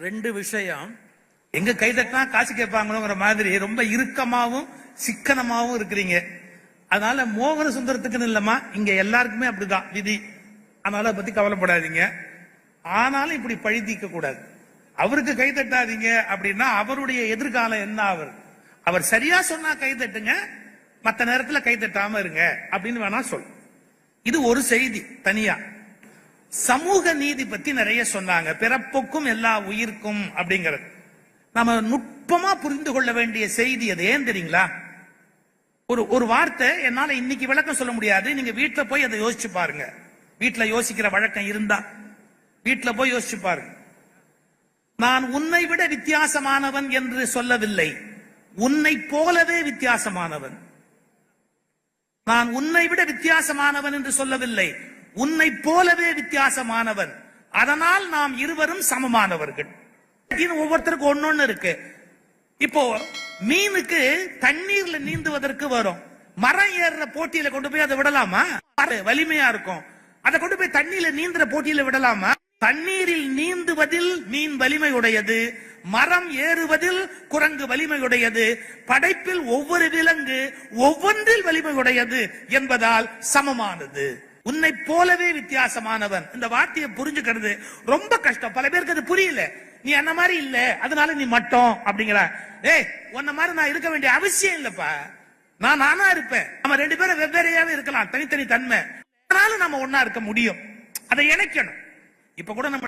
ரெண்டு விஷயம். எங்க கை தட்டினா காசு கேட்பாங்களோங்கிற மாதிரி ரொம்ப இறுக்கமாவும் சிக்கனமாவும் இருக்கிறீங்க. அதனால மோகன சுந்தரத்துக்குன்னு இல்லம்மா இங்க எல்லாருக்குமே அப்படிதான் விதி. அதனால அதை பத்தி கவலைப்படாதீங்க. ஆனாலும் இப்படி பழி தீர்க்க கூடாது. அவருக்கு கை தட்டாதீங்க அப்படின்னா அவருடைய எதிர்காலம் என்ன அவர் அவர் சரியா சொன்னா கை தட்டுங்க மற்ற நேரத்துல கை தட்டாம இருங்க அப்படின்னு வேணா சொல். இது ஒரு செய்தி தனியா. சமூக நீதி பத்தி நிறைய சொன்னாங்க. பிறப்புக்கும் எல்லா உயிர்க்கும் அப்படிங்கிறது. நம்ம நுட்பமா புரிந்து கொள்ள வேண்டிய செய்தி அது. ஏன் தெரியுங்களா? ஒரு ஒரு வார்த்தை என்னால இன்னைக்கு விளக்கம் சொல்ல முடியாது. நீங்க வீட்டுல போய் அதை யோசிச்சு பாருங்க. வீட்டுல யோசிக்கிற வழக்கம் இருந்தா. வீட்டுல போய் யோசிச்சு பாருங்க. நான் உன்னை விட வித்தியாசமானவன் என்று சொல்லவில்லை. உன்னை போலவே வித்தியாசமானவன். நான் உன்னை விட வித்தியாசமானவன் என்று சொல்லவில்லை. உன்னை போலவே வித்தியாசமானவன் அதனால் நாம் இருவரும் சமமானவர்கள். இது ஒவ்வொருத்தருக்கும் ஒன்னொன்னு இருக்கு. இப்போ மீனுக்கு தண்ணீர்ல நீந்துவதற்கு வரும். மரம் ஏறுற போட்டியில கொண்டு போய் அதை விடலாமா? வலிமையா இருக்கும். அதை கொண்டு போய் தண்ணீர்ல நீந்துற போட்டியில விடலாமா? தண்ணீரில் நீந்துவதில் மீன் வலிமை உடையது மரம் ஏறுவதில் குரங்கு வலிமை உடையது படைப்பில் ஒவ்வொரு விலங்கு ஒவ்வொன்றில் வலிமை உடையது என்பதால் சமமானது. உன்னை போலவே வித்தியாசமானவன். இந்த வார்த்தையை புரிஞ்சுக்கிறது ரொம்ப கஷ்டம். பல பேருக்கு அது புரியல. நீ என்ன மாதிரி இல்ல. அதனால நீ மட்டும் அப்படிங்கிற. ஏய் உன்ன மாதிரி நான் இருக்க வேண்டிய அவசியம் இல்லப்பா. நான் நானா இருப்பேன். நம்ம ரெண்டு பேரும் வெவ்வேறையாவே இருக்கலாம். தனித்தனி தன்மை. அதனால நம்ம ஒன்னா இருக்க முடியும். அதை இணைக்கணும். இப்ப கூட நம்ம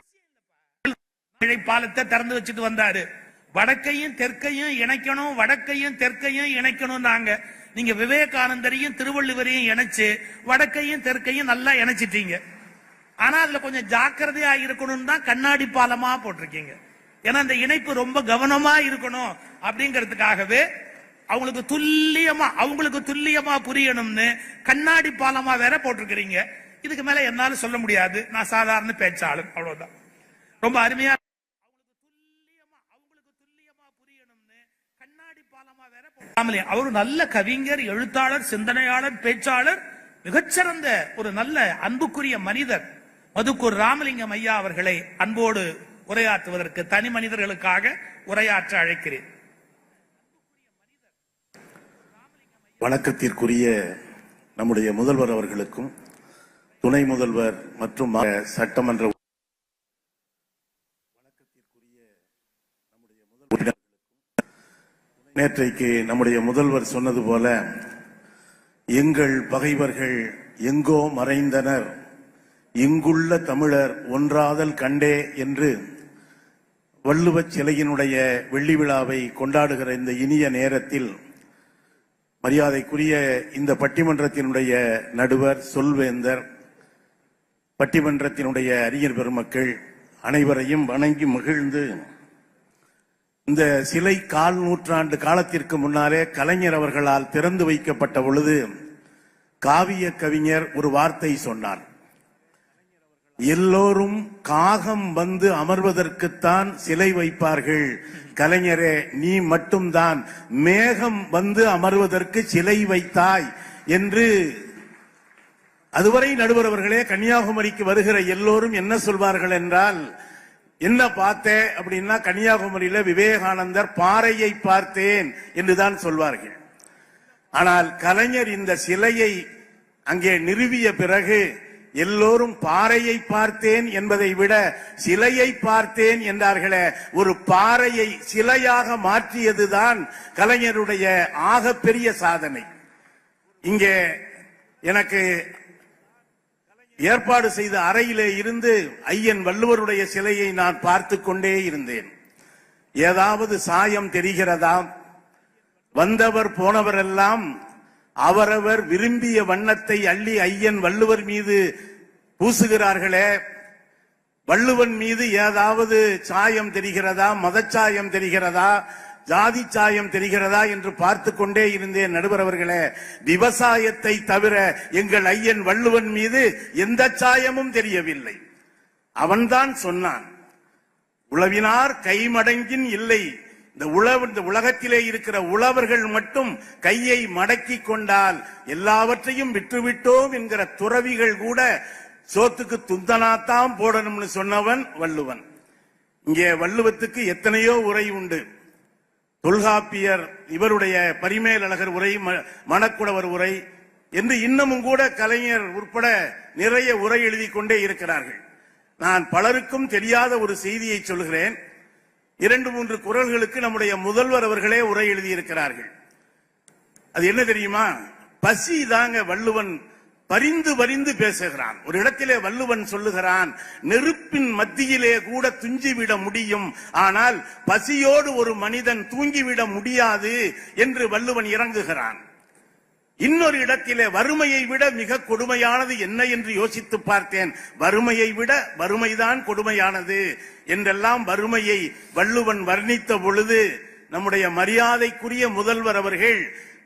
மழை பாலத்தை திறந்து வச்சுட்டு வந்தாரு. வடக்கையும் தெற்கையும் இணைக்கணும் வடக்கையும் தெற்கையும் இணைக்கணும் நாங்க நீங்க விவேகானந்தரையும் திருவள்ளுவரையும் இணைச்சு வடக்கையும் தெற்கையும் நல்லா இணைச்சிட்டீங்க. ஆனா அதுல கொஞ்சம் ஜாக்கிரதையா இருக்கணும்னு தான் கண்ணாடி பாலமா போட்டிருக்கீங்க. ஏன்னா அந்த இணைப்பு ரொம்ப கவனமா இருக்கணும் அப்படிங்கிறதுக்காகவே அவங்களுக்கு துல்லியமா அவங்களுக்கு துல்லியமா புரியணும்னு கண்ணாடி பாலமா வேற போட்டிருக்கிறீங்க. இதுக்கு மேல என்னால சொல்ல முடியாது. நான் சாதாரண பேச்சாளன். அவ்வளவுதான். ரொம்ப அருமையா அவர் நல்ல கவிஞர் எழுத்தாளர் சிந்தனையாளர் பேச்சாளர் மிகச்சிறந்த ஒரு நல்ல அன்புக்குரிய மனிதர். மதுக்கூர் ராமலிங்கம் ஐயா அவர்களை அன்போடு உரையாற்றுவதற்கு தனி மனிதர்களுக்காக உரையாற்ற அழைக்கிறேன். வணக்கத்திற்குரிய நம்முடைய முதல்வர் அவர்களுக்கும் துணை முதல்வர் மற்றும் சட்டமன்ற நேற்றைக்கு நம்முடைய முதல்வர் சொன்னது போல எங்கள் பகைவர்கள் எங்கோ மறைந்தனர். இங்குள்ள தமிழர் ஒன்றாதல் கண்டே என்று வள்ளுவச் சிலையினுடைய வெள்ளி விழாவை கொண்டாடுகிற இந்த இனிய நேரத்தில் மரியாதைக்குரிய இந்த பட்டிமன்றத்தினுடைய நடுவர் சொல்வேந்தர் பட்டிமன்றத்தினுடைய அறிஞர் பெருமக்கள் அனைவரையும் வணங்கி மகிழ்ந்து இந்த சிலை கால் நூற்றாண்டு காலத்திற்கு முன்னாலே கலைஞர் அவர்களால் திறந்து வைக்கப்பட்ட பொழுது காவிய கவிஞர் ஒரு வார்த்தை சொன்னார். எல்லோரும் காகம் வந்து அமர்வதற்குத்தான் சிலை வைப்பார்கள். கலைஞரே நீ மட்டும்தான். மேகம் வந்து அமர்வதற்கு சிலை வைத்தாய் என்று அதுவரை நடுவர் அவர்களே கன்னியாகுமரிக்கு வருகிற எல்லோரும் என்ன சொல்வார்கள் என்றால் என்ன பார்த்தேன் அப்படின்னா கன்னியாகுமரியில விவேகானந்தர் பாறையை பார்த்தேன் என்றுதான் சொல்வார்கள். ஆனால் கலைஞர் இந்த சிலையை அங்கே நிறுவிய பிறகு எல்லோரும் பாறையை பார்த்தேன் என்பதை விட சிலையை பார்த்தேன் என்றார்களே ஒரு பாறையை சிலையாக மாற்றியதுதான் கலைஞருடைய ஆகப்பெரிய சாதனை. இங்கே எனக்கு ஏற்பாடு செய்த அறையிலே இருந்து ஐயன் வள்ளுவருடைய சிலையை நான் பார்த்து கொண்டே இருந்தேன். ஏதாவது சாயம் தெரிகிறதா? வந்தவர் போனவரெல்லாம் அவரவர் விரும்பிய வண்ணத்தை அள்ளி ஐயன் வள்ளுவர் மீது பூசுகிறார்களே. வள்ளுவன் மீது ஏதாவது சாயம் தெரிகிறதா? மதச்சாயம் தெரிகிறதா? ஜாதி சாயம் தெரிகிறதா என்று பார்த்து கொண்டே இருந்தேன் நடுவர் அவர்களே. விவசாயத்தை தவிர எங்கள் ஐயன் வள்ளுவன் மீது எந்த சாயமும் தெரியவில்லை. அவன்தான் சொன்னான் உளவினார் கைமடங்கின் இல்லை. இந்த உழவு இந்த உலகத்திலே இருக்கிற உழவர்கள் மட்டும் கையை மடக்கி கொண்டால் எல்லாவற்றையும் விட்டுவிட்டோம் என்கிற துறவிகள் கூட சோத்துக்கு துந்தனாத்தான் போடணும்னு சொன்னவன் வள்ளுவன். இங்கே வள்ளுவத்துக்கு எத்தனையோ உரை உண்டு. தொல்காப்பியர் இவருடைய பரிமேலழகர் உரை ம- மணக்குடவர் உரை என்று இன்னமும் கூட கலைஞர் உட்பட நிறைய உரை எழுதி கொண்டே இருக்கிறார்கள். நான் பலருக்கும் தெரியாத ஒரு செய்தியை சொல்கிறேன். இரண்டு மூன்று குரல்களுக்கு நம்முடைய முதல்வர் அவர்களே உரை எழுதியிருக்கிறார்கள். அது என்ன தெரியுமா? பசி தாங்க வள்ளுவன் பரிந்து பரிந்து பேசுகிறான். ஒரு இடத்திலே வள்ளுவன் சொல்லுகிறான் நெருப்பின் மத்தியிலே கூட துஞ்சிவிட முடியும். ஆனால் பசியோடு ஒரு மனிதன் தூங்கிவிட முடியாது என்று வள்ளுவன் இறங்குகிறான். இன்னொரு இடத்திலே வறுமையை விட மிக கொடுமையானது என்ன? என்று யோசித்து பார்த்தேன். வறுமையை விட வறுமைதான் கொடுமையானது என்றெல்லாம் வறுமையை வள்ளுவன் வர்ணித்த பொழுது நம்முடைய மரியாதைக்குரிய முதல்வர் அவர்கள்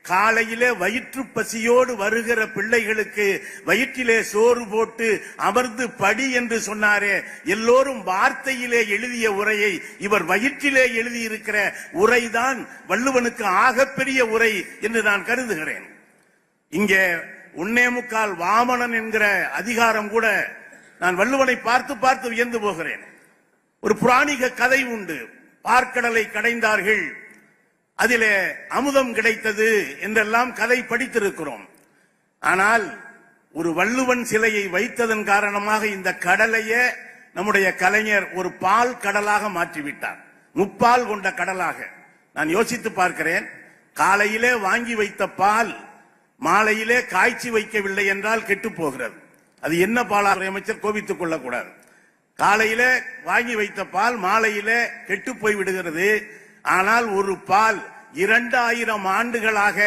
காலையிலே வயிற்று பசியோடு வருகிற பிள்ளைகளுக்கு வயிற்றிலே சோறு போட்டு அமர்ந்து படி என்று சொன்னாரே. எல்லோரும் வார்த்தையிலே எழுதிய உரையை இவர் வயிற்றிலே எழுதியிருக்கிற உரைதான் வள்ளுவனுக்கு ஆகப்பெரிய உரை என்று நான் கருதுகிறேன். இங்கே உன்னே முக்கால் வாமனன் என்கிற அதிகாரம் கூட நான் வள்ளுவனை பார்த்து பார்த்து வியந்து போகிறேன். ஒரு புராணிக கதை உண்டு. பார்க்கடலை கடைந்தார்கள். அதிலே அமுதம் கிடைத்தது என்றெல்லாம் கதை படித்திருக்கிறோம். ஆனால் ஒரு வள்ளுவன் சிலையை வைத்ததன் காரணமாக இந்த கடலையே நம்முடைய கலைஞர் ஒரு பால் கடலாக மாற்றிவிட்டார். முப்பால் கொண்ட கடலாக. நான் யோசித்து பார்க்கிறேன் காலையிலே வாங்கி வைத்த பால் மாலையிலே காய்ச்சி வைக்கவில்லை என்றால் கெட்டு போகிறது அது என்ன பாலாக அமைச்சர் கோபித்துக் கொள்ளக்கூடாது. காலையிலே வாங்கி வைத்த பால் மாலையிலே கெட்டு போய் விடுகிறது ஆனால் ஒரு பால் இரண்டாயிரம் ஆண்டுகளாக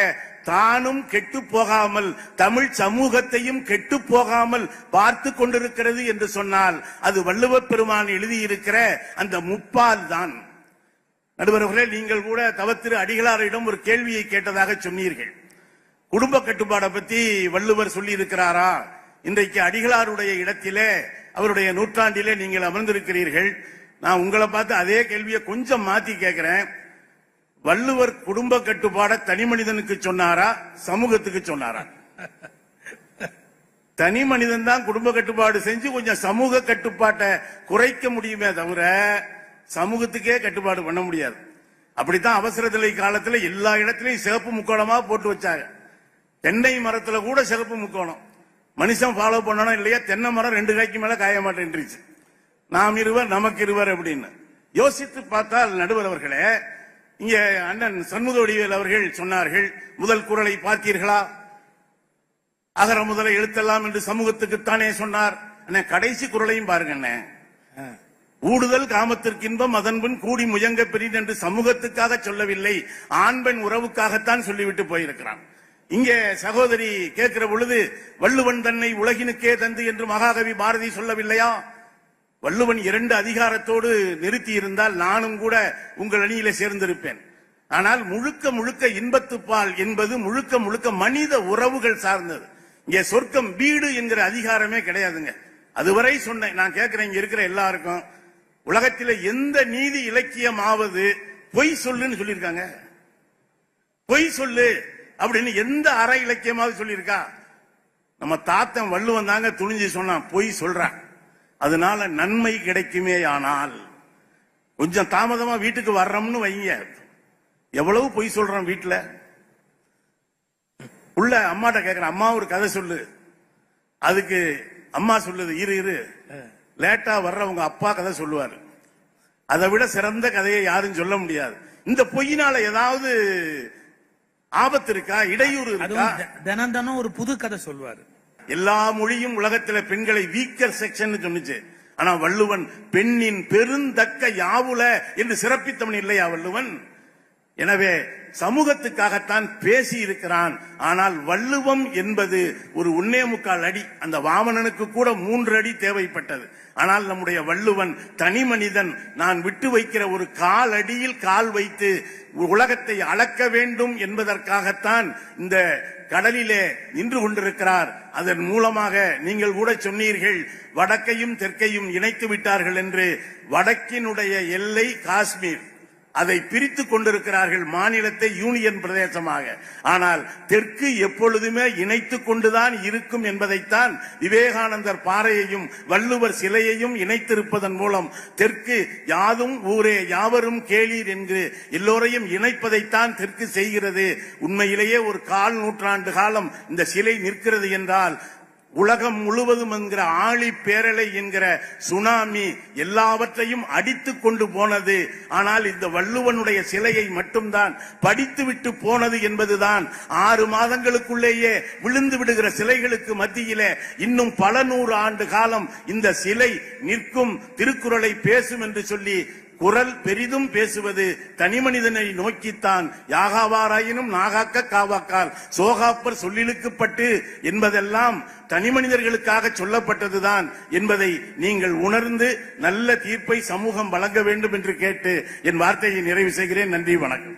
தானும் கெட்டு போகாமல் தமிழ் சமூகத்தையும் கெட்டு போகாமல் பார்த்து கொண்டிருக்கிறது என்று சொன்னால் அது வள்ளுவப் பெருமான் எழுதியிருக்கிற அந்த முப்பால் தான். நடுவர்களே நீங்கள் கூட தவத்திரு அடிகளாரிடம் ஒரு கேள்வியை கேட்டதாக சொன்னீர்கள். குடும்ப கட்டுப்பாடை பத்தி வள்ளுவர் சொல்லி இருக்கிறாரா இன்றைக்கு அடிகளாருடைய இடத்திலே அவருடைய நூற்றாண்டிலே நீங்கள் அமர்ந்திருக்கிறீர்கள். நான் உங்களை பார்த்து அதே கேள்வியை கொஞ்சம் மாத்தி கேட்கிறேன் வள்ளுவர் குடும்ப கட்டுப்பாட தனி மனிதனுக்கு சொன்னாரா? சமூகத்துக்கு சொன்னாரா? தனி மனிதன் தான் குடும்ப கட்டுப்பாடு செஞ்சு கொஞ்சம் சமூக கட்டுப்பாட்டை குறைக்க முடியுமே தவிர சமூகத்துக்கே கட்டுப்பாடு பண்ண முடியாது. அப்படித்தான் அவசர நிலை காலத்துல எல்லா இடத்துலையும் சிறப்பு முக்கோணமா போட்டு வச்சாங்க. தென்னை மரத்துல கூட சிறப்பு முக்கோணம். மனுஷன் ஃபாலோ பண்ணணும் இல்லையா? தென்னை மரம் ரெண்டு காய்க்கு மேல காய மாட்டேன்ருச்சு நாம் இருவர் நமக்கு இருவர் அப்படின்னு. யோசித்து பார்த்தால் நடுவர் அவர்களே இங்க அண்ணன் சண்முக வடிவேல் அவர்கள் சொன்னார்கள் முதல் குரலை பார்த்தீர்களா? அகர முதல எழுத்தெல்லாம் என்று சமூகத்துக்குத்தானே சொன்னார். அண்ணே கடைசி குரலையும் பாருங்க அண்ணே. ஊடுதல் காமத்திற்கு இன்பம் அதன்பின் கூடி முயங்க பெரிது என்று சமூகத்துக்காக சொல்லவில்லை. ஆண் பெண் உறவுக்காகத்தான் சொல்லிவிட்டு போயிருக்கிறான். இங்கே சகோதரி கேட்கிற பொழுது வள்ளுவன் தன்னை உலகினுக்கே தந்து என்று மகாகவி பாரதி சொல்லவில்லையா? வள்ளுவன் இரண்டு அதிகாரத்தோடு நிறுத்தி இருந்தால் நானும் கூட உங்கள் அணியில சேர்ந்திருப்பேன். ஆனால் முழுக்க முழுக்க இன்பத்துப்பால் என்பது முழுக்க முழுக்க மனித உறவுகள் சார்ந்தது. இங்கே சொர்க்கம் வீடு என்கிற அதிகாரமே கிடையாதுங்க. அதுவரை சொன்னேன் நான் கேட்கிறேன் இங்க இருக்கிற எல்லாருக்கும் உலகத்தில எந்த நீதி இலக்கியம் ஆவது பொய் சொல்லுன்னு சொல்லியிருக்காங்க. பொய் சொல்லு அப்படின்னு எந்த அற இலக்கியமாவது சொல்லியிருக்கா? நம்ம தாத்தன் வள்ளுவன் தாங்க துணிஞ்சு சொன்னான் பொய் சொல்றான். அதனால நன்மை கிடைக்குமே ஆனால் கொஞ்சம் தாமதமா வீட்டுக்கு வர்றோம்னு வைங்க. எவ்வளவு பொய் சொல்றோம் வீட்டுல? உள்ள அம்மாட்ட கேக்குறேன் அம்மா ஒரு கதை சொல்லு. அதுக்கு அம்மா சொல்லுது இரு இரு. லேட்டா வர்றவங்க அப்பா கதை சொல்லுவாரு. அதை விட சிறந்த கதையை யாரும் சொல்ல முடியாது. இந்த பொய்யினால ஏதாவது ஆபத்து இருக்கா? இடையூறு இருக்கா? தினம் தினம் ஒரு புது கதை சொல்வாரு எல்லா மொழியும் உலகத்துல பெண்களை வீக்கர் செக்ஷன் சொன்னுச்சு. ஆனா வள்ளுவன் பெண்ணின் பெருந்தக்க யாவுல? என்று சிறப்பித்தவன் இல்லையா வள்ளுவன்? எனவே சமூகத்துக்காகத்தான் பேசி இருக்கிறான் ஆனால் வள்ளுவம் என்பது ஒரு உன்னே முக்கால் அடி. அந்த வாமனனுக்கு கூட மூன்று அடி தேவைப்பட்டது. ஆனால் நம்முடைய வள்ளுவன் தனி மனிதன். நான் விட்டு வைக்கிற ஒரு கால் அடியில் கால் வைத்து உலகத்தை அளக்க வேண்டும் என்பதற்காகத்தான் இந்த கடலிலே நின்று கொண்டிருக்கிறார். அதன் மூலமாக நீங்கள் கூட சொன்னீர்கள் வடக்கையும் தெற்கையும் இணைத்து விட்டார்கள் என்று. வடக்கினுடைய எல்லை காஷ்மீர். அதை பிரித்து கொண்டிருக்கிறார்கள் மாநிலத்தை யூனியன் பிரதேசமாக. ஆனால் தெற்கு எப்பொழுதுமே இணைத்து கொண்டுதான் இருக்கும் என்பதைத்தான் விவேகானந்தர் பாறையையும் வள்ளுவர் சிலையையும் இணைத்திருப்பதன் மூலம் தெற்கு யாதும் ஊரே யாவரும் கேளீர் என்று எல்லோரையும் இணைப்பதைத்தான் தெற்கு செய்கிறது. உண்மையிலேயே ஒரு கால் நூற்றாண்டு காலம் இந்த சிலை நிற்கிறது என்றால் உலகம் முழுவதும் என்கிற ஆழி பேரலை என்கிற சுனாமி எல்லாவற்றையும் அடித்து கொண்டு போனது. ஆனால் இந்த வள்ளுவனுடைய சிலையை மட்டும்தான் படித்துவிட்டு போனது என்பதுதான். ஆறு மாதங்களுக்குள்ளேயே விழுந்து விடுகிற சிலைகளுக்கு மத்தியிலே இன்னும் பல நூறு ஆண்டு காலம் இந்த சிலை நிற்கும் திருக்குறளை பேசும் என்று சொல்லி குரல் பெரிதும் பேசுவது தனிமனிதனை நோக்கித்தான். யாகாவாராயினும் நாகாக்க காவாக்கால். சோகாப்பர் சொல்லிழுக்கப்பட்டு என்பதெல்லாம் தனிமனிதர்களுக்காக சொல்லப்பட்டதுதான் என்பதை நீங்கள் உணர்ந்து நல்ல தீர்ப்பை சமூகம் வழங்க வேண்டும் என்று கேட்டு என் வார்த்தையை நிறைவு செய்கிறேன். நன்றி வணக்கம்.